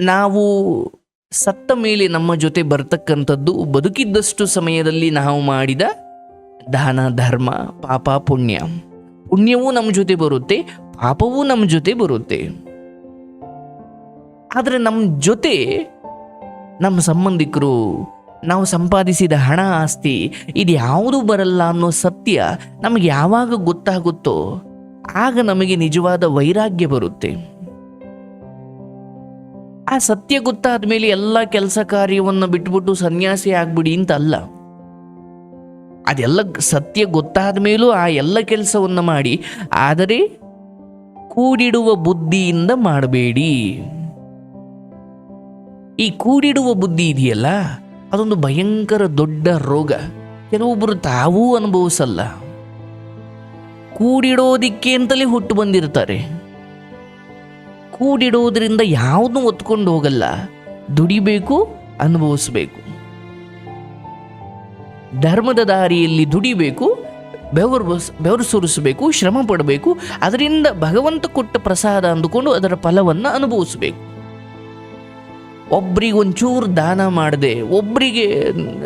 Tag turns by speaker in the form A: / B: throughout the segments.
A: ನಾವು ಸತ್ತ ಮೇಲೆ ನಮ್ಮ ಜೊತೆ ಬರ್ತಕ್ಕಂಥದ್ದು ಬದುಕಿದ್ದಷ್ಟು ಸಮಯದಲ್ಲಿ ನಾವು ಮಾಡಿದ ದಾನ, ಧರ್ಮ, ಪಾಪ, ಪುಣ್ಯ. ಪುಣ್ಯವೂ ನಮ್ಮ ಜೊತೆ ಬರುತ್ತೆ, ಪಾಪವೂ ನಮ್ಮ ಜೊತೆ ಬರುತ್ತೆ. ಆದರೆ ನಮ್ಮ ಜೊತೆ ನಮ್ಮ ಸಂಬಂಧಿಕರು, ನಾವು ಸಂಪಾದಿಸಿದ ಹಣ ಆಸ್ತಿ ಇದು ಯಾವುದು ಬರಲ್ಲ ಅನ್ನೋ ಸತ್ಯ ನಮಗೆ ಯಾವಾಗ ಗೊತ್ತಾಗುತ್ತೋ, ಆಗ ನಮಗೆ ನಿಜವಾದ ವೈರಾಗ್ಯ ಬರುತ್ತೆ. ಆ ಸತ್ಯ ಗೊತ್ತಾದ ಮೇಲೆ ಎಲ್ಲ ಕೆಲಸ ಕಾರ್ಯವನ್ನು ಬಿಟ್ಬಿಟ್ಟು ಸನ್ಯಾಸಿ ಆಗ್ಬಿಡಿ ಅಂತ ಅಲ್ಲ ಅದೆಲ್ಲ ಸತ್ಯ ಗೊತ್ತಾದ ಮೇಲೂ ಆ ಎಲ್ಲ ಕೆಲಸವನ್ನು ಮಾಡಿ, ಆದರೆ ಕೂಡಿಡುವ ಬುದ್ಧಿಯಿಂದ ಮಾಡಬೇಡಿ. ಈ ಕೂಡಿಡುವ ಬುದ್ಧಿ ಇದೆಯಲ್ಲ, ಅದೊಂದು ಭಯಂಕರ ದೊಡ್ಡ ರೋಗ. ಕೆಲವೊಬ್ಬರು ತಾವೂ ಅನುಭವಿಸಲ್ಲ. ಕೂಡಿಡೋದಿಕ್ಕೆ ಅಂತಲೇ ಹುಟ್ಟು ಬಂದಿರ್ತಾರೆ. ಕೂಡಿಡೋದ್ರಿಂದ ಯಾವುದನ್ನು ಒತ್ಕೊಂಡು ಹೋಗಲ್ಲ. ದುಡಿಬೇಕು, ಅನುಭವಿಸಬೇಕು. ಧರ್ಮದ ದಾರಿಯಲ್ಲಿ ದುಡಿಬೇಕು, ಬೆವರು ಬೆವರು ಸುರಿಸಬೇಕು, ಶ್ರಮ ಪಡಬೇಕು, ಅದರಿಂದ ಭಗವಂತ ಕೊಟ್ಟ ಪ್ರಸಾದ ಅಂದುಕೊಂಡು ಅದರ ಫಲವನ್ನು ಅನುಭವಿಸಬೇಕು. ಒಬ್ರಿಗೆ ಒಂಚೂರು ದಾನ ಮಾಡದೆ ಒಬ್ಬರಿಗೆ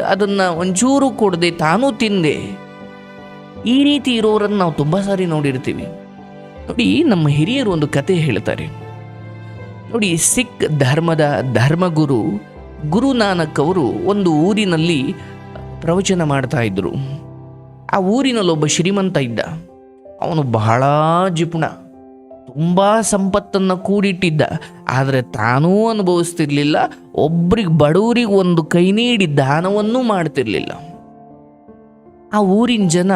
A: ಅದನ್ನ ಒಂಚೂರು ಕೊಡದೆ ತಾನೂ ತಿಂದೆ, ಈ ರೀತಿ ಇರೋರನ್ನು ನಾವು ತುಂಬ ಸಾರಿ ನೋಡಿರ್ತೀವಿ. ನೋಡಿ, ನಮ್ಮ ಹಿರಿಯರು ಒಂದು ಕತೆ ಹೇಳ್ತಾರೆ. ನೋಡಿ, ಸಿಖ್ ಧರ್ಮದ ಧರ್ಮಗುರು ಗುರು ನಾನಕ್ ಅವರು ಒಂದು ಊರಿನಲ್ಲಿ ಪ್ರವಚನ ಮಾಡ್ತಾ ಇದ್ರು. ಆ ಊರಿನಲ್ಲಿ ಒಬ್ಬ ಶ್ರೀಮಂತ ಇದ್ದ. ಅವನು ಬಹಳ ಜಿಪುಣ. ತುಂಬ ಸಂಪತ್ತನ್ನು ಕೂಡಿಟ್ಟಿದ್ದ. ಆದರೆ ತಾನೂ ಅನುಭವಿಸ್ತಿರ್ಲಿಲ್ಲ. ಒಬ್ರಿಗೆ ಬಡವರಿಗೆ ಒಂದು ಕೈ ನೀಡಿ ದಾನವನ್ನೂ ಮಾಡ್ತಿರ್ಲಿಲ್ಲ. ಆ ಊರಿನ ಜನ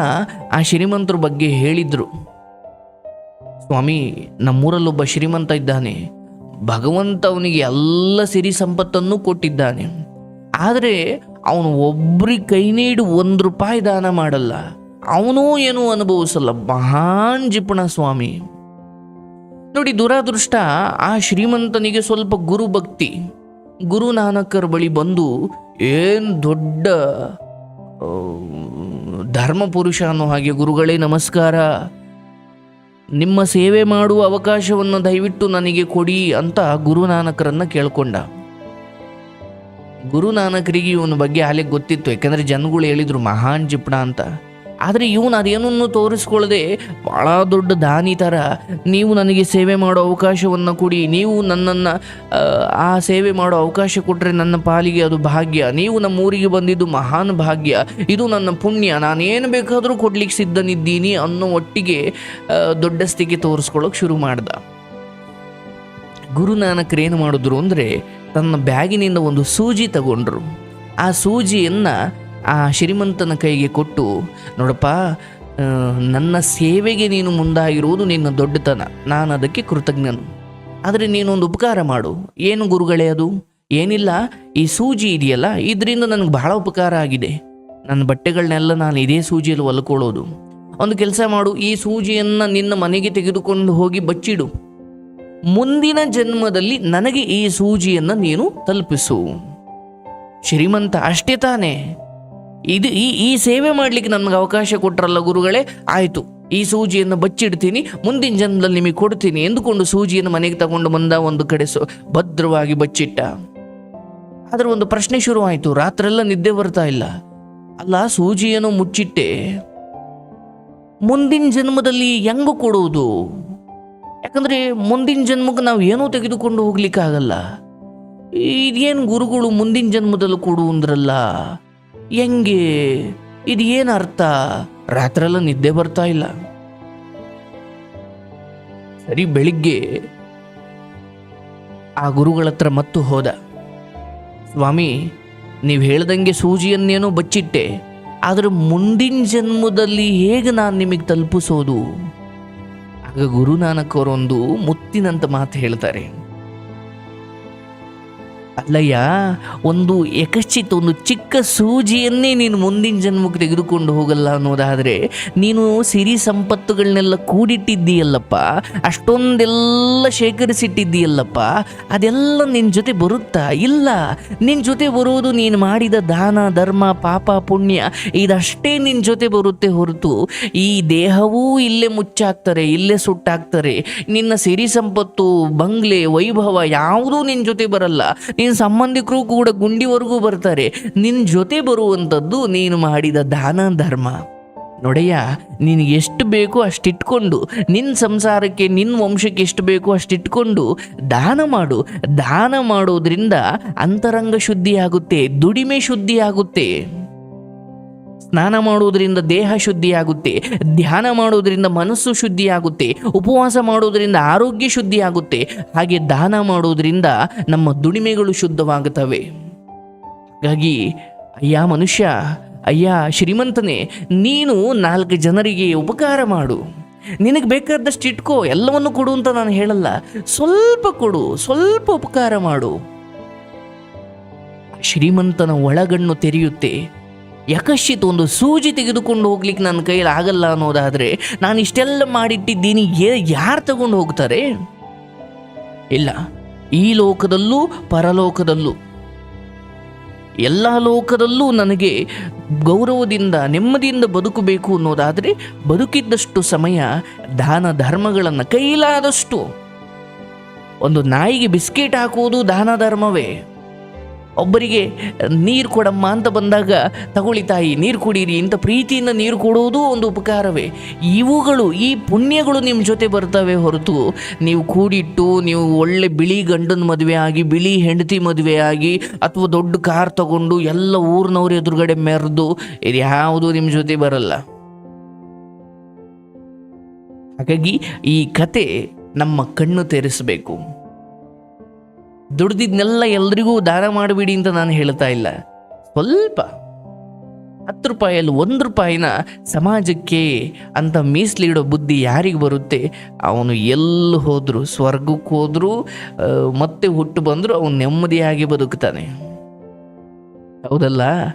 A: ಆ ಶ್ರೀಮಂತರ ಬಗ್ಗೆ ಹೇಳಿದ್ರು. ಸ್ವಾಮಿ, ನಮ್ಮೂರಲ್ಲೊಬ್ಬ ಶ್ರೀಮಂತ ಇದ್ದಾನೆ. ಭಗವಂತ ಅವನಿಗೆ ಎಲ್ಲ ಸಿರಿ ಸಂಪತ್ತನ್ನು ಕೊಟ್ಟಿದ್ದಾನೆ. ಆದರೆ ಅವನು ಒಬ್ರಿಗೆ ಕೈ ನೀಡಿ ಒಂದು ರೂಪಾಯಿ ದಾನ ಮಾಡಲ್ಲ. ಅವನೂ ಏನೂ ಅನುಭವಿಸಲ್ಲ. ಮಹಾನ್ ಜಿಪುಣ ಸ್ವಾಮಿ. ನೋಡಿ, ದುರಾದೃಷ್ಟ ಆ ಶ್ರೀಮಂತನಿಗೆ ಸ್ವಲ್ಪ ಗುರು ಭಕ್ತಿ. ಗುರು ನಾನಕರ ಬಳಿ ಬಂದು ಏನು ದೊಡ್ಡ ಧರ್ಮ ಪುರುಷ ಅನ್ನೋ ಹಾಗೆ ಗುರುಗಳೇ ನಮಸ್ಕಾರ. ನಿಮ್ಮ ಸೇವೆ ಮಾಡುವ ಅವಕಾಶವನ್ನು ದಯವಿಟ್ಟು ನನಗೆ ಕೊಡಿ ಅಂತ ಗುರುನಾನಕರನ್ನು ಕೇಳಿಕೊಂಡ. ಗುರುನಾನಕರಿಗೆ ಇವನ ಬಗ್ಗೆ ಹಾಲೆ ಗೊತ್ತಿತ್ತು, ಯಾಕೆಂದರೆ ಜನಗಳು ಹೇಳಿದರು ಮಹಾನ್ ಜಿಪ್ಣ ಅಂತ. ಆದರೆ ಇವನು ಅದೇನನ್ನು ತೋರಿಸ್ಕೊಳ್ಳದೆ ಭಾಳ ದೊಡ್ಡ ದಾನಿ ಥರ ನೀವು ನನಗೆ ಸೇವೆ ಮಾಡೋ ಅವಕಾಶವನ್ನು ಕೊಡಿ. ನೀವು ನನ್ನನ್ನು, ಆ ಸೇವೆ ಮಾಡೋ ಅವಕಾಶ ಕೊಟ್ಟರೆ ನನ್ನ ಪಾಲಿಗೆ ಅದು ಭಾಗ್ಯ. ನೀವು ನಮ್ಮ ಊರಿಗೆ ಬಂದಿದ್ದು ಮಹಾನ್ ಭಾಗ್ಯ. ಇದು ನನ್ನ ಪುಣ್ಯ. ನಾನೇನು ಬೇಕಾದರೂ ಕೊಡ್ಲಿಕ್ಕೆ ಸಿದ್ಧನಿದ್ದೀನಿ ಅನ್ನೋ ಒಟ್ಟಿಗೆ ದೊಡ್ಡ ಸ್ಥಿತಿಗೆ ತೋರಿಸ್ಕೊಳ್ಳೋಕೆ ಶುರು ಮಾಡ್ದ. ಗುರುನಾನಕರು ಏನು ಮಾಡಿದ್ರು ಅಂದರೆ ತನ್ನ ಬ್ಯಾಗಿನಿಂದ ಒಂದು ಸೂಜಿ ತಗೊಂಡ್ರು. ಆ ಸೂಜಿಯನ್ನು ಆ ಶ್ರೀಮಂತನ ಕೈಗೆ ಕೊಟ್ಟು, ನೋಡಪ್ಪ ನನ್ನ ಸೇವೆಗೆ ನೀನು ಮುಂದಾಗಿರುವುದು ನಿನ್ನ ದೊಡ್ಡತನ. ನಾನು ಅದಕ್ಕೆ ಕೃತಜ್ಞನು. ಆದರೆ ನೀನೊಂದು ಉಪಕಾರ ಮಾಡು. ಏನು ಗುರುಗಳೇ ಅದು? ಏನಿಲ್ಲ, ಈ ಸೂಜಿ ಇದೆಯಲ್ಲ, ಇದರಿಂದ ನನಗೆ ಬಹಳ ಉಪಕಾರ ಆಗಿದೆ. ನನ್ನ ಬಟ್ಟೆಗಳನ್ನೆಲ್ಲ ನಾನು ಇದೇ ಸೂಜಿಯಲ್ಲಿ ಹೊಲ್ಕೊಳ್ಳೋದು. ಒಂದು ಕೆಲಸ ಮಾಡು, ಈ ಸೂಜಿಯನ್ನು ನಿನ್ನ ಮನೆಗೆ ತೆಗೆದುಕೊಂಡು ಹೋಗಿ ಬಚ್ಚಿಡು. ಮುಂದಿನ ಜನ್ಮದಲ್ಲಿ ನನಗೆ ಈ ಸೂಜಿಯನ್ನು ನೀನು ತಲುಪಿಸು. ಶ್ರೀಮಂತ ಅಷ್ಟೇ ತಾನೇ. ಇದು ಈ ಈ ಸೇವೆ ಮಾಡಲಿಕ್ಕೆ ನಮಗೆ ಅವಕಾಶ ಕೊಟ್ಟರಲ್ಲ ಗುರುಗಳೇ? ಆಯಿತು. ಈ ಸೂಜಿಯನ್ನು ಬಚ್ಚಿಡ್ತೀನಿ, ಮುಂದಿನ ಜನ್ಮದಲ್ಲಿ ನಿಮಗೆ ಕೊಡ್ತೀನಿ ಎಂದುಕೊಂಡು ಸೂಜಿಯನ್ನು ಮನೆಗೆ ತಗೊಂಡು ಬಂದ ಒಂದು ಕಡೆ ಭದ್ರವಾಗಿ ಬಚ್ಚಿಟ್ಟ. ಆದರೆ ಒಂದು ಪ್ರಶ್ನೆ ಶುರುವಾಯಿತು ರಾತ್ರೆಲ್ಲ ನಿದ್ದೆ ಬರ್ತಾ ಇಲ್ಲ. ಅಲ್ಲ, ಸೂಜಿಯನ್ನು ಮುಚ್ಚಿಟ್ಟೆ. ಮುಂದಿನ ಜನ್ಮದಲ್ಲಿ ಹೆಂಗು ಕೊಡುವುದು? ಯಾಕಂದ್ರೆ ಮುಂದಿನ ಜನ್ಮಕ್ಕೆ ನಾವು ಏನೂ ತೆಗೆದುಕೊಂಡು ಹೋಗ್ಲಿಕ್ಕಾಗಲ್ಲ. ಇದೇನು ಗುರುಗಳು ಮುಂದಿನ ಜನ್ಮದಲ್ಲಿ ಕೊಡು ಅಂದ್ರಲ್ಲ? ಹೆಂಗೆ? ಇದು ಏನು ಅರ್ಥ? ರಾತ್ರೆಲ್ಲ ನಿದ್ದೆ ಬರ್ತಾ ಇಲ್ಲ. ಸರಿ, ಬೆಳಿಗ್ಗೆ ಆ ಗುರುಗಳ ಹತ್ರ ಮತ್ತು ಹೋದ. ಸ್ವಾಮಿ, ನೀವು ಹೇಳ್ದಂಗೆ ಸೂಜಿಯನ್ನೇನೋ ಬಚ್ಚಿಟ್ಟೆ. ಆದರೆ ಮುಂದಿನ ಜನ್ಮದಲ್ಲಿ ಹೇಗೆ ನಾನು ನಿಮಗೆ ತಲುಪಿಸೋದು? ಆಗ ಗುರುನಾನಕ್ ಅವರೊಂದು ಮುತ್ತಿನಂತ ಮಾತು ಹೇಳ್ತಾರೆ. ಅಲ್ಲಯ್ಯ, ಒಂದು ಯಕಶ್ಚಿತ್ ಒಂದು ಚಿಕ್ಕ ಸೂಜಿಯನ್ನೇ ನೀನು ಮುಂದಿನ ಜನ್ಮಕ್ಕೆ ತೆಗೆದುಕೊಂಡು ಹೋಗಲ್ಲ ಅನ್ನೋದಾದರೆ, ನೀನು ಸಿರಿ ಸಂಪತ್ತುಗಳನ್ನೆಲ್ಲ ಕೂಡಿಟ್ಟಿದ್ದೀಯಲ್ಲಪ್ಪ, ಅಷ್ಟೊಂದೆಲ್ಲ ಶೇಖರಿಸಿಟ್ಟಿದ್ದೀಯಲ್ಲಪ್ಪ, ಅದೆಲ್ಲ ನಿನ್ನ ಜೊತೆ ಬರುತ್ತಾ? ಇಲ್ಲ ನಿನ್ನ ಜೊತೆ ಬರುವುದು ನೀನು ಮಾಡಿದ ದಾನ, ಧರ್ಮ, ಪಾಪ, ಪುಣ್ಯ, ಇದಷ್ಟೇ ನಿನ್ನ ಜೊತೆ ಬರುತ್ತೆ ಹೊರತು, ಈ ದೇಹವೂ ಇಲ್ಲೇ ಮುಚ್ಚಾಕ್ತಾರೆ ಇಲ್ಲೇ ಸುಟ್ಟಾಕ್ತಾರೆ ನಿನ್ನ ಸಿರಿ ಸಂಪತ್ತು, ಬಂಗ್ಲೆ, ವೈಭವ ಯಾವುದೂ ನಿನ್ನ ಜೊತೆ ಬರಲ್ಲ. ನಿನ್ನ ಸಂಬಂಧಿಕರು ಕೂಡ ಗುಂಡಿವರೆಗೂ ಬರ್ತಾರೆ. ನಿನ್ನ ಜೊತೆ ಬರುವಂಥದ್ದು ನೀನು ಮಾಡಿದ ದಾನ ಧರ್ಮ. ನೋಡಯ್ಯ, ನಿನಗೆ ಎಷ್ಟು ಬೇಕೋ ಅಷ್ಟಿಟ್ಕೊಂಡು ನಿನ್ನ ಸಂಸಾರಕ್ಕೆ ನಿನ್ನ ವಂಶಕ್ಕೆ ಎಷ್ಟು ಬೇಕೋ ಅಷ್ಟಿಟ್ಕೊಂಡು ದಾನ ಮಾಡು. ದಾನ ಮಾಡೋದ್ರಿಂದ ಅಂತರಂಗ ಶುದ್ಧಿ ಆಗುತ್ತೆ ದುಡಿಮೆ ಶುದ್ಧಿ ಆಗುತ್ತೆ ಸ್ನಾನ ಮಾಡುವುದರಿಂದ ದೇಹ ಶುದ್ಧಿಯಾಗುತ್ತೆ, ಧ್ಯಾನ ಮಾಡುವುದರಿಂದ ಮನಸ್ಸು ಶುದ್ಧಿಯಾಗುತ್ತೆ, ಉಪವಾಸ ಮಾಡುವುದರಿಂದ ಆರೋಗ್ಯ ಶುದ್ಧಿಯಾಗುತ್ತೆ. ಹಾಗೆ ದಾನ ಮಾಡುವುದರಿಂದ ನಮ್ಮ ದುಡಿಮೆಗಳು ಶುದ್ಧವಾಗುತ್ತವೆ. ಹಾಗಾಗಿ ಅಯ್ಯ ಮನುಷ್ಯ, ಅಯ್ಯ ಶ್ರೀಮಂತನೇ, ನೀನು ನಾಲ್ಕು ಜನರಿಗೆ ಉಪಕಾರ ಮಾಡು. ನಿನಗೆ ಬೇಕಾದಷ್ಟು ಇಟ್ಕೋ, ಎಲ್ಲವನ್ನು ಕೊಡು ಅಂತ ನಾನು ಹೇಳಲ್ಲ. ಸ್ವಲ್ಪ ಕೊಡು, ಸ್ವಲ್ಪ ಉಪಕಾರ ಮಾಡು. ಶ್ರೀಮಂತನ ಒಳಗಣ್ಣು ತೆರೆಯುತ್ತೆ. ಯಕಶ್ಚಿತ್ ಒಂದು ಸೂಜಿ ತೆಗೆದುಕೊಂಡು ಹೋಗ್ಲಿಕ್ಕೆ ನನ್ನ ಕೈಯಲ್ಲಿ ಆಗಲ್ಲ ಅನ್ನೋದಾದರೆ ನಾನು ಇಷ್ಟೆಲ್ಲ ಮಾಡಿಟ್ಟಿದ್ದೀನಿ. ಯಾರು ತಗೊಂಡು ಹೋಗ್ತಾರೆ? ಇಲ್ಲ, ಈ ಲೋಕದಲ್ಲೂ ಪರಲೋಕದಲ್ಲೂ, ಎಲ್ಲ ಲೋಕದಲ್ಲೂ ನನಗೆ ಗೌರವದಿಂದ, ನೆಮ್ಮದಿಯಿಂದ ಬದುಕಬೇಕು ಅನ್ನೋದಾದರೆ ಬದುಕಿದ್ದಷ್ಟು ಸಮಯ ದಾನ ಧರ್ಮಗಳನ್ನು ಕೈಲಾದಷ್ಟು ಒಂದು ನಾಯಿಗೆ ಬಿಸ್ಕೆಟ್ ಹಾಕುವುದು ದಾನ ಧರ್ಮವೇ. ಒಬ್ಬರಿಗೆ ನೀರು ಕೊಡಮ್ಮ ಅಂತ ಬಂದಾಗ, ತಗೊಳ್ಳಿ ತಾಯಿ, ನೀರು ಕುಡೀರಿ, ಇಂಥ ಪ್ರೀತಿಯಿಂದ ನೀರು ಕೊಡುವುದು ಒಂದು ಉಪಕಾರವೇ. ಇವುಗಳು, ಈ ಪುಣ್ಯಗಳು ನಿಮ್ಮ ಜೊತೆ ಬರ್ತವೆ ಹೊರತು, ನೀವು ಕೂಡಿಟ್ಟು, ನೀವು ಒಳ್ಳೆ ಬಿಳಿ ಗಂಡನ ಮದುವೆ ಆಗಿ, ಬಿಳಿ ಹೆಂಡತಿ ಮದುವೆ ಆಗಿ, ಅಥವಾ ದೊಡ್ಡ ಕಾರ್ ತಗೊಂಡು ಎಲ್ಲ ಊರಿನವ್ರ ಎದುರುಗಡೆ ಮೆರೆದು, ಇದು ಯಾವುದು ನಿಮ್ಮ ಜೊತೆ ಬರಲ್ಲ. ಹಾಗಾಗಿ ಈ ಕತೆ ನಮ್ಮ ಕಣ್ಣು ತೆರೆಸಬೇಕು. ದುಡ್ದಿದ್ನೆಲ್ಲ ಎಲ್ರಿಗೂ ದಾನ ಮಾಡಬೇಡಿ ಅಂತ ನಾನು ಹೇಳ್ತಾ ಇಲ್ಲ. ಸ್ವಲ್ಪ ಹತ್ತು ರೂಪಾಯಲ್ಲಿ ಒಂದು ರೂಪಾಯಿನ ಸಮಾಜಕ್ಕೆ ಅಂತ ಮೀಸಲಿಡೋ ಬುದ್ಧಿ ಯಾರಿಗೆ ಬರುತ್ತೆ? ಅವನು ಎಲ್ಲಿ ಹೋದರೂ, ಸ್ವರ್ಗಕ್ಕೆ ಹೋದರೂ ಮತ್ತೆ ಹುಟ್ಟು ಬಂದರೂ, ಅವನು ನೆಮ್ಮದಿಯಾಗಿ ಬದುಕ್ತಾನೆ. ಹೌದಲ್ಲ?